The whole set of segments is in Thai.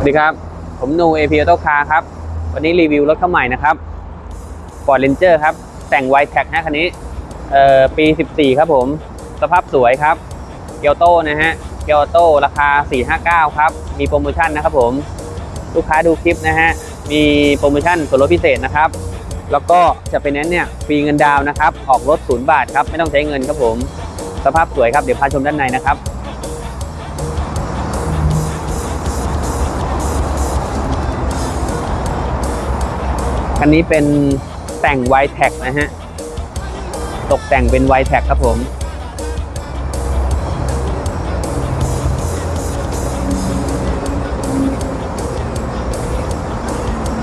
สวัสดีครับ ผมนู AP Auto Car ครับ วันนี้รีวิวรถเข้าใหม่นะครับ Ford Ranger ครับ แต่ง w i t e c นะคันนี้ เอ่อ ปี 14 ครับผม สภาพสวยครับ เกียวโตนะฮะ เกียวโตราคา 459 ครับ มีโปรโมชั่นนะครับผม ลูกค้าดูคลิปนะฮะ มีโปรโมชั่นส่วนลดพิเศษนะครับ แล้วก็จะเป็นนั้นเนี่ย ฟรีเงินดาวนะครับ ออกรถศูนย์บาทครับ ไม่ต้องใช้เงินครับผม สภาพสวยครับ เดี๋ยวพาชมด้านในนะครับ คันนี้เป็นแต่ง w i t e c นะฮะ ตกแต่งเป็น w i t e c ครับผม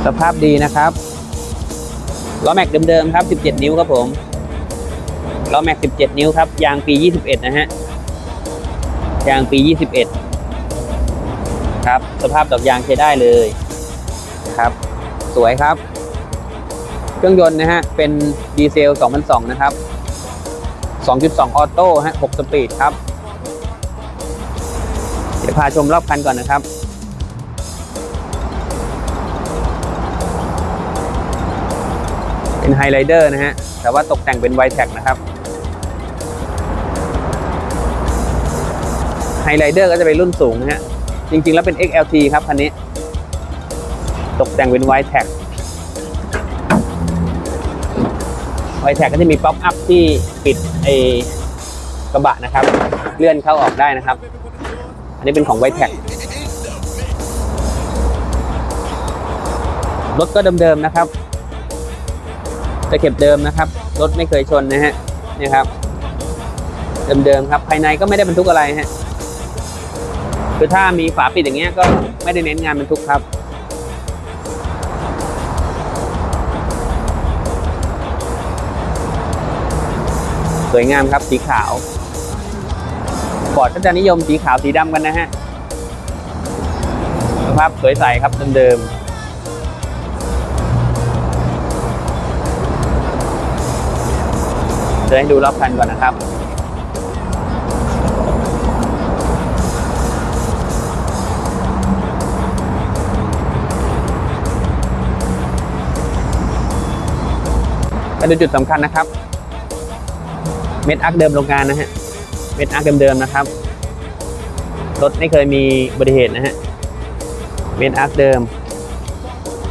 สภาพดีนะครับ ล้อแม็กเดิมๆครับ 17 นิ้วครับผม ล้อแม็ก 17 นิ้วครับ ยางปี 21 นะฮะ ยางปี 21 ครับ สภาพดอกยางใช้ได้เลย ครับ สวยครับ เครื่องยนต์นะฮะ เป็นดีเซล 2002 นะครับ 2.2 ออโต้ฮะ 6 สปีดครับ เดี๋ยวพาชมรอบคันก่อนนะครับเป็นไฮไลเดอร์นะฮะ แต่ว่าตกแต่งเป็นไวแท็กนะครับ ไฮไลเดอร์ก็จะเป็นรุ่นสูงนะฮะ จริงๆ แล้วเป็น XLT ครับคันนี้ ตกแต่งเป็นไวแท็ก ไวแท็กก็จะมีป๊อปอัพที่ปิดไอกระบะนะครับ เลื่อนเข้าออกได้นะครับ อันนี้เป็นของไวแท็กรถก็เดิมๆนะครับตะเข็บเดิมนะครับ รถไม่เคยชนนะฮะนี่ครับ เดิมๆครับ ภายในก็ไม่ได้บรรทุกอะไรฮะคือถ้ามีฝาปิดอย่างเงี้ยก็ไม่ได้เน้นงานบรรทุกครับ สวยงามครับสีขาวฟอร์ดก็จะนิยมสีขาวสีดำกันนะฮะสภาพสวยใสครับเดิมๆเดี๋ยวให้ดูรอบคันก่อนนะครับมาดูจุดสำคัญนะครับ เม็ดอักเดิมโรงงานนะฮะ เม็ดอักเดิมๆนะครับ รถไม่เคยมีอุบัติเหตุนะฮะ เม็ดอักเดิม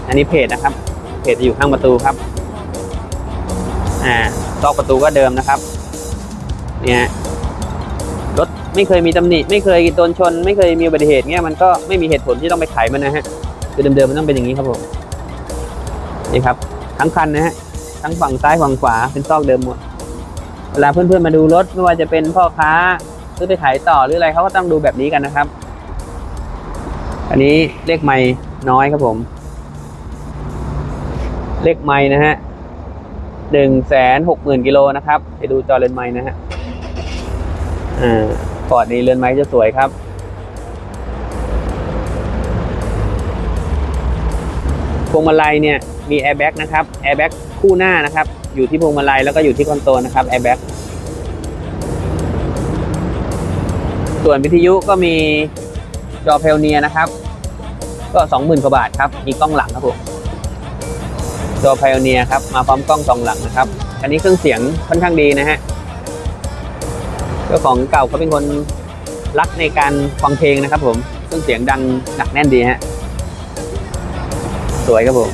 อันนี้เพจนะครับ เพจจะอยู่ข้างประตูครับ อ่าซอกประตูก็เดิมนะครับ เนี่ยรถไม่เคยมีตำหนิ ไม่เคยโดนชน ไม่เคยมีอุบัติเหตุเงี้ยมันก็ไม่มีเหตุผลที่ต้องไปไขมันนะฮะคือเดิมๆมันต้องเป็นอย่างนี้ครับผมนี่ครับ ทั้งคันนะฮะทั้งฝั่งซ้ายฝั่งขวาเป็นซอกเดิมหมด เวลาเพื่อนๆมาดูรถไม่ว่าจะเป็นพ่อค้าซื้อไปขายต่อหรืออะไรเขาก็ต้องดูแบบนี้กันนะครับ อันนี้เลขไม่น้อยครับผม เลขไม่นะฮะหนึ่งแสนหกหมื่นกิโลนะครับไปดูจอเรือนไม้นะฮะอ่าฟอดนี้เรือนไม้จะสวยครับ พวงมาลัยเนี่ยมีแอร์แบ็กนะครับแอร์แบ็กคู่หน้านะครับ อยู่ที่พวงมาลัยแล้วก็อยู่ที่คอนโซลนะครับแอร์แบ็กส่วนวิทยุก็มีจอเพลเนียนะครับ ก็สองหมื่นกว่าบาทครับ มีกล้องหลังครับผมจอเพลเนียครับ มาพร้อมกล้องสองหลังนะครับอันนี้เครื่องเสียงค่อนข้างดีนะฮะเจ้าของเก่าเขาเป็นคนรักในการฟังเพลงนะครับผมเครื่องเสียงดังหนักแน่นดีฮะสวยครับผม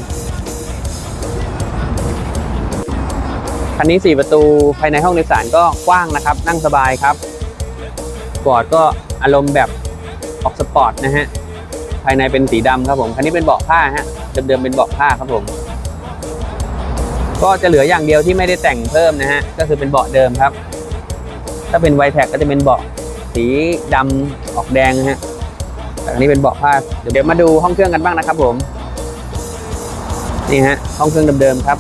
คันนี้ 4 ประตูภายในห้องโดยสารก็กว้างนะครับ นั่งสบายครับบอร์ดก็อารมณ์แบบออกสปอร์ตนะฮะ ภายในเป็นสีดำครับผม คันนี้เป็นเบาะผ้าฮะ เดิมๆเป็นเบาะผ้าครับผม ก็จะเหลืออย่างเดียวที่ไม่ได้แต่งเพิ่มนะฮะ ก็คือเป็นเบาะเดิมครับ ถ้าเป็นไวแท็กก็จะเป็นเบาะสีดำออกแดงนะฮะแต่อันนี้เป็นเบาะผ้า เดี๋ยวมาดูห้องเครื่องกันบ้างนะครับผม นี่ฮะ ห้องเครื่องเดิมๆครับ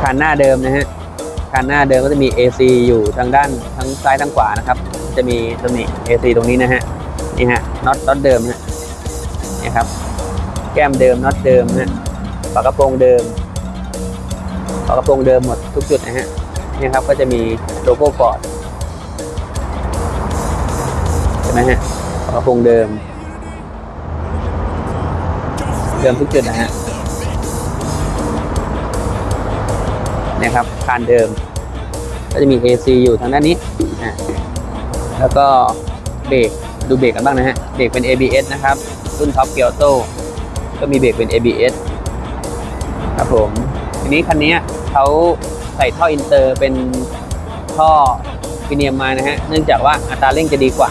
คานหน้าเดิมนะฮะคานหน้าเดิมก็จะมี AC อยู่ทางด้านทั้งซ้ายทั้งขวานะครับ จะมีตำหนิ AC ตรงนี้นะฮะนี่ฮะน็อตน็อตเดิมฮะนี่ครับ แก้มเดิมน็อตเดิมฮะฝากระโปรงเดิมฝากระโปรงเดิมหมดทุกจุดนะฮะนี่ครับก็จะมีโลโก้ฟอร์ดเห็นไหมฮะฝากระก็คงเดิม เดิมทุกจุดนะฮะ นี่ยครับคานเดิม ก็จะมี AC อยู่ทางด้านนี้นะแล้วก็เบรกดูเบรกกันบ้างนะฮะเบรกเป็น ABS นะครับ รุ่นท็อปเกียวโตก็มีเบรกเป็น ABS ครับผมทีนี้คันนี้เขาใส่ท่ออินเตอร์เป็นท่อพรีเนียมมานะฮะเนื่องจากว่าอัตราเร่งจะดีกว่า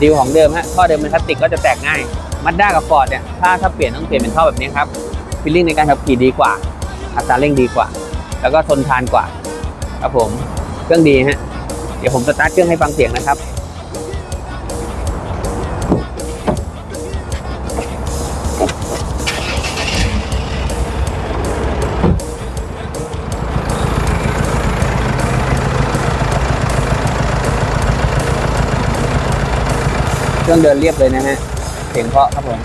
ดีของเดิมฮะท่อเดิมเป็นพลาสติกก็จะแตกง่ายมัดด้ากับฟอร์ดเนี่ยถ้าถ้าเปลี่ยนต้องเปลี่ยนเป็นท่อแบบนี้ครับฟีลลิ่งในการขับขี่ดีกว่า อัตราเร่งดีกว่า แล้วก็ทนทานกว่า ครับผม เครื่องดีฮะ เดี๋ยวผมสตาร์ทเครื่องให้ฟังเสียงนะครับเครื่องเดินเรียบเลยนะฮะ เสียงเพาะครับผม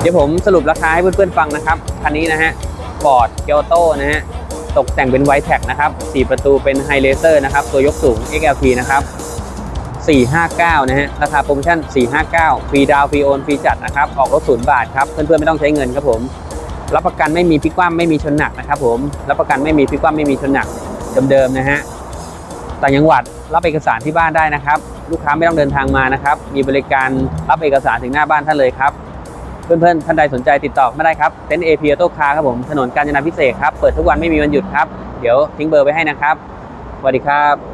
เดี๋ยวผมสรุปราคาให้เพื่อนๆฟังนะครับ คันนี้นะฮะ Ford k y o t o นะฮะตกแต่งเป็นไวท์แท็กนะครับ 4 ประตูเป็นไฮเลเซอร์นะครับ ตัวยกสูง XLT นะครับ 459 นะฮะ ราคาโปรโมชั่น 459 ฟรีดาวฟรีโอนฟรีจัดนะครับ ออกรถศูนย์บาทครับ เพื่อนๆ ไม่ต้องใช้เงินครับผม รับประกันไม่มีพิกว่ำไม่มีชนหนักนะครับผม รับประกันไม่มีพิกว่ำไม่มีชนหนักเดิมๆนะฮะ ต่างจังหวัดรับเอกสารที่บ้านได้นะครับ ลูกค้าไม่ต้องเดินทางมานะครับ มีบริการรับเอกสารถึงหน้าบ้านท่านเลยครับ เพื่อนๆ ท่านใดสนใจติดต่อมาได้ครับเต็นท์เอพีออโต้คาร์ครับผม ถนนกาญจนาพิเศษกครับ เปิดทุกวันไม่มีวันหยุดครับ เดี๋ยวทิ้งเบอร์ไว้ให้นะครับ สวัสดีครับ